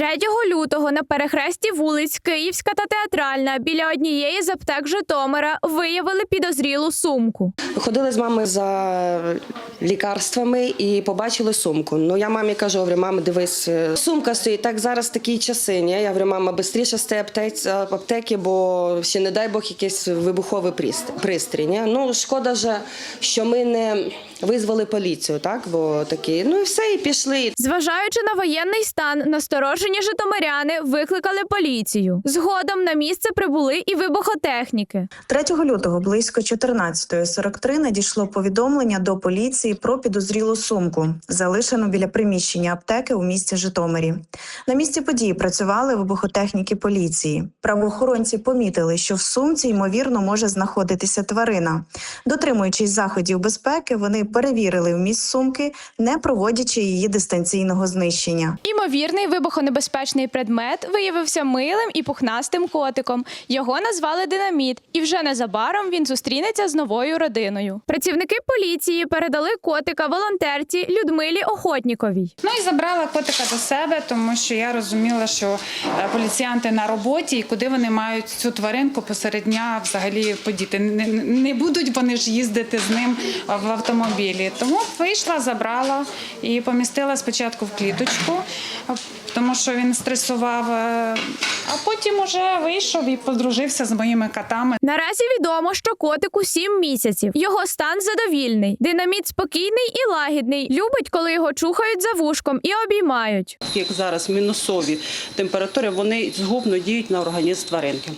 3 лютого на перехресті вулиць Київська та Театральна біля однієї з аптек Житомира виявили підозрілу сумку. Ходили з мамою за лікарствами і побачили сумку. Ну я мамі кажу, говорю, мама, дивись, е, сумка стоїть. Так зараз такі часи. Ні? Я говорю, мама, швидше з аптеці, аптеки, бо ще не дай Бог якийсь вибуховий пристрій. Ні? Ну шкода же, що ми не визвали поліцію, так? Бо такі, ну і все, і пішли. Зважаючи на воєнний стан, насторожені житомиряни викликали поліцію. Згодом на місце прибули і вибухотехніки. 3 лютого близько 14.43 надійшло повідомлення до поліції про підозрілу сумку, залишену біля приміщення аптеки у місті Житомирі. На місці події працювали вибухотехніки поліції. Правоохоронці помітили, що в сумці ймовірно може знаходитися тварина. Дотримуючись заходів безпеки, вони перевірили вміст сумки, не проводячи її дистанційного знищення. Імовірний вибухонебезпечний предмет виявився милим і пухнастим котиком. Його назвали динаміт, і вже незабаром він зустрінеться з новою родиною. Працівники поліції передали котика волонтерці Людмилі Охотніковій. Ну і забрала котика до себе, тому що я розуміла, що е, поліціянти на роботі і куди вони мають цю тваринку посеред дня взагалі подіти. Не, не будуть вони ж їздити з ним е, в автомобілі. Тому вийшла, забрала і помістила спочатку в кліточку, е, тому що він стресував, е, а потім уже вийшов і подружився з моїми котами. Наразі відомо, що котику 7 місяців. Його стан задовільний. Динаміт спокійний і лагідний. Любить, коли його чухають за вушком і обіймають. як зараз мінусові температури, вони згубно діють на організм тваринки.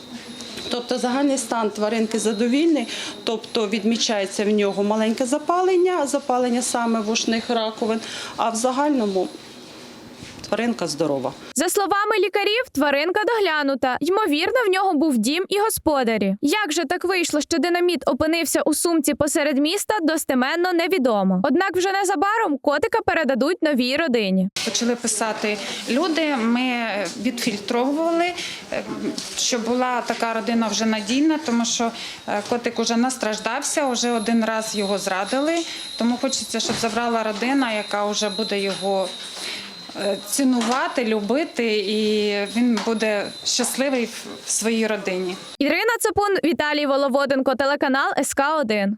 Тобто загальний стан тваринки задовільний, тобто відмічається в нього маленьке запалення, запалення саме вушних раковин, а в загальному тваринка здорова. За словами лікарів, тваринка доглянута. Ймовірно, в нього був дім і господарі. Як же так вийшло, що динаміт опинився у сумці посеред міста, достеменно невідомо. Однак вже незабаром котика передадуть новій родині. Почали писати люди. Ми відфільтровували, е, щоб була така родина вже надійна, тому що е, котик уже настраждався, вже один раз його зрадили. Тому хочеться, щоб забрала родина, яка вже буде його цінувати, любити, і він буде щасливий в в своїй родині. Ірина Цапун, Віталій Воловоденко, телеканал СК 1